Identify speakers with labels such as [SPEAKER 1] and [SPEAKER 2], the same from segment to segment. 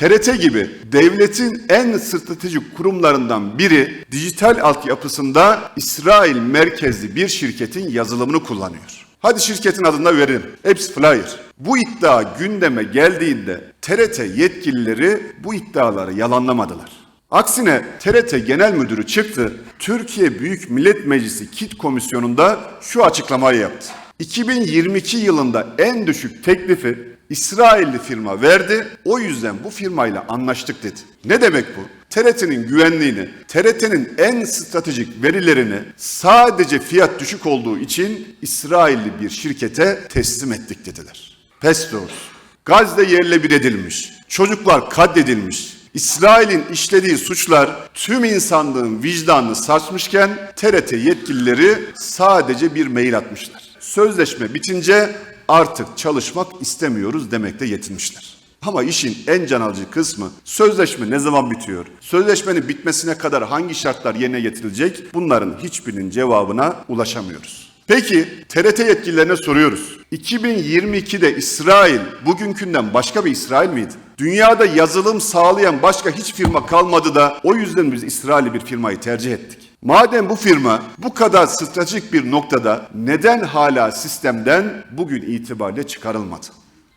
[SPEAKER 1] TRT gibi devletin en stratejik kurumlarından biri dijital altyapısında İsrail merkezli bir şirketin yazılımını kullanıyor. Hadi şirketin adını da verelim. Apps Flyer. Bu iddia gündeme geldiğinde TRT yetkilileri bu iddiaları yalanlamadılar. Aksine TRT Genel Müdürü çıktı, Türkiye Büyük Millet Meclisi KİT Komisyonu'nda şu açıklamayı yaptı. 2022 yılında en düşük teklifi İsrailli firma verdi, o yüzden bu firmayla anlaştık dedi. Ne demek bu? TRT'nin güvenliğini, TRT'nin en stratejik verilerini sadece fiyat düşük olduğu için İsrailli bir şirkete teslim ettik dediler. Pes doğrusu. Gazze yerle bir edilmiş, çocuklar katledilmiş, İsrail'in işlediği suçlar tüm insanlığın vicdanını sarsmışken TRT yetkilileri sadece bir mail atmışlar. Sözleşme bitince artık çalışmak istemiyoruz demekle yetinmişler. Ama işin en can alıcı kısmı sözleşme ne zaman bitiyor? Sözleşmenin bitmesine kadar hangi şartlar yerine getirilecek? Bunların hiçbirinin cevabına ulaşamıyoruz. Peki TRT yetkililerine soruyoruz. 2022'de İsrail bugünkünden başka bir İsrail miydi? Dünyada yazılım sağlayan başka hiç firma kalmadı da o yüzden biz İsrail'i bir firmayı tercih ettik. Madem bu firma bu kadar stratejik bir noktada neden hala sistemden bugün itibariyle çıkarılmadı?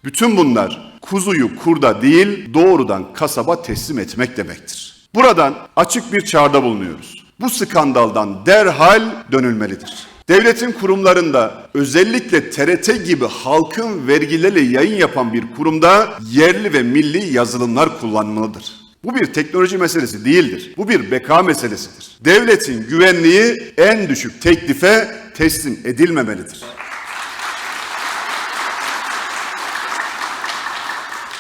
[SPEAKER 1] Bütün bunlar kuzuyu kurda değil doğrudan kasaba teslim etmek demektir. Buradan açık bir çağrıda bulunuyoruz. Bu skandaldan derhal dönülmelidir. Devletin kurumlarında özellikle TRT gibi halkın vergileriyle yayın yapan bir kurumda yerli ve milli yazılımlar kullanmalıdır. Bu bir teknoloji meselesi değildir. Bu bir beka meselesidir. Devletin güvenliği en düşük teklife teslim edilmemelidir.